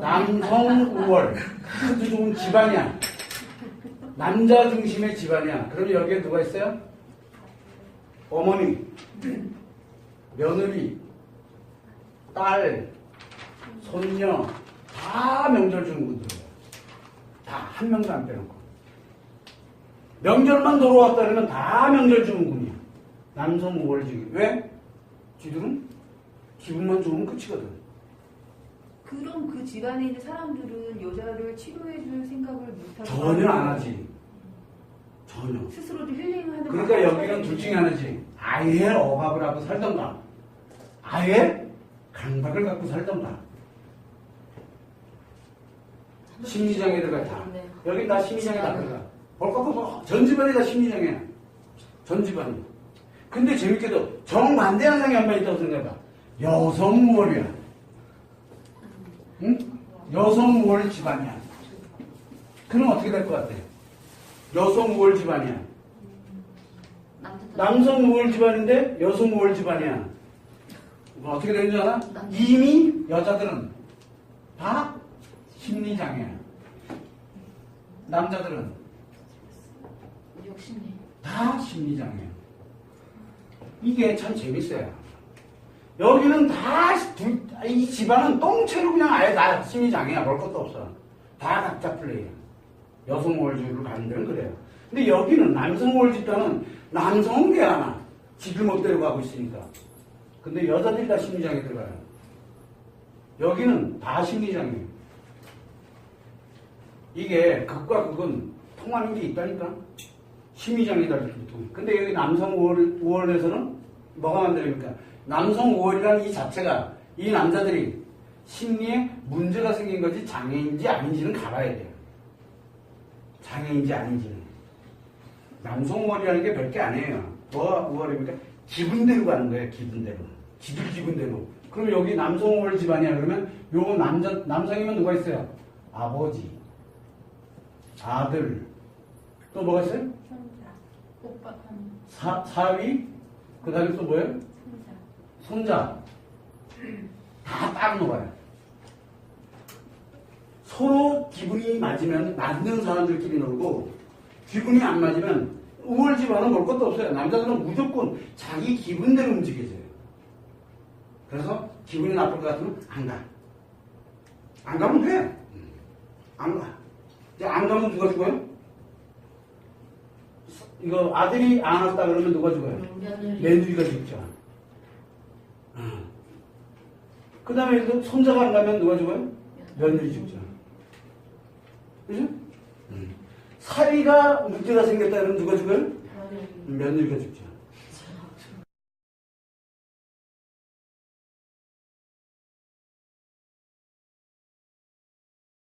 남성 우월. 아주 좋은 집안이야. 남자 중심의 집안이야. 그럼 여기에 누가 있어요? 어머니, 며느리, 딸, 손녀, 다 명절 주는 분들이에요. 다 한 명도 안 빼놓고. 명절만 돌아왔다 그러면 다 명절 주는 분이야. 남성 우월주의. 왜? 쥐들은 기분만 좋으면 끝이거든. 그럼 그 집안에 있는 사람들은 여자를 치료해줄 생각을 못하고 전혀 안 하지. 전혀. 스스로도 힐링하는 그러니까 여기는 둘 중에 하나지. 아예 억압을 하고 살던가. 아예 강박을 갖고 살던가. 심리장애들가 다. 여기 다 심리장애 다 들어가. 볼것 보고 전 집안이 다 심리장애야. 전 집안이. 근데 재밌게도 정반대 현상이 한 번 있다고 생각해봐. 여성 우월이야. 응? 여성 우월 집안이야. 그럼 어떻게 될 것 같아? 여성 우월 집안이야. 남성 우월 집안인데 여성 우월 집안이야. 뭐 어떻게 되는 줄 알아? 이미 여자들은 다 심리장애야. 남자들은 욕심내. 다 심리장애야. 이게 참 재밌어요. 여기는 다, 둘, 이 집안은 똥채로 그냥 아예 다 심리장애야. 볼 것도 없어. 다 각자 플레이야. 여성 월주를 가는 데는 그래요. 근데 여기는 남성 월 집단은 남성은 게 하나. 집을 못 데려가고 있으니까. 근데 여자들이 다 심리장애 들어가요. 여기는 다 심리장애예요. 이게 극과 극은 통하는 게 있다니까. 심리장애다. 근데 여기 남성 5월, 5월에서는 뭐가 만들어니까 남성 5월이라는 이 자체가 이 남자들이 심리에 문제가 생긴 거지 장애인지 아닌지는 가봐야 돼요. 장애인지 아닌지는. 남성 5월이라는 게 별게 아니에요. 뭐가 5월입니까? 기분대로 가는 거예요, 기분대로. 지들 기분대로. 그럼 여기 남성 5월 집안이야. 그러면 요거 남자, 남성이면 누가 있어요? 아버지, 아들, 또 뭐가 있어요? 오빠 사, 사위, 그 다음에 또 뭐예요? 손자. 다 따로 놀아요. 서로 기분이 맞으면 맞는 사람들끼리 놀고, 기분이 안 맞으면 우월 집안은 볼 것도 없어요. 남자들은 무조건 자기 기분대로 움직여져요. 그래서 기분이 나쁠 것 같으면 안 가. 안 가면 돼. 안 가. 이제 안 가면 누가 죽어요? 이거 아들이 안 왔다 그러면 누가 죽어요? 며느리. 며느리가 죽죠. 그 다음에 또 손자가 안 가면 누가 죽어요? 며느리 죽죠. 그죠? 음. 사위가 문제가 생겼다 그러면 누가 죽어요? 며느리. 며느리가 죽죠.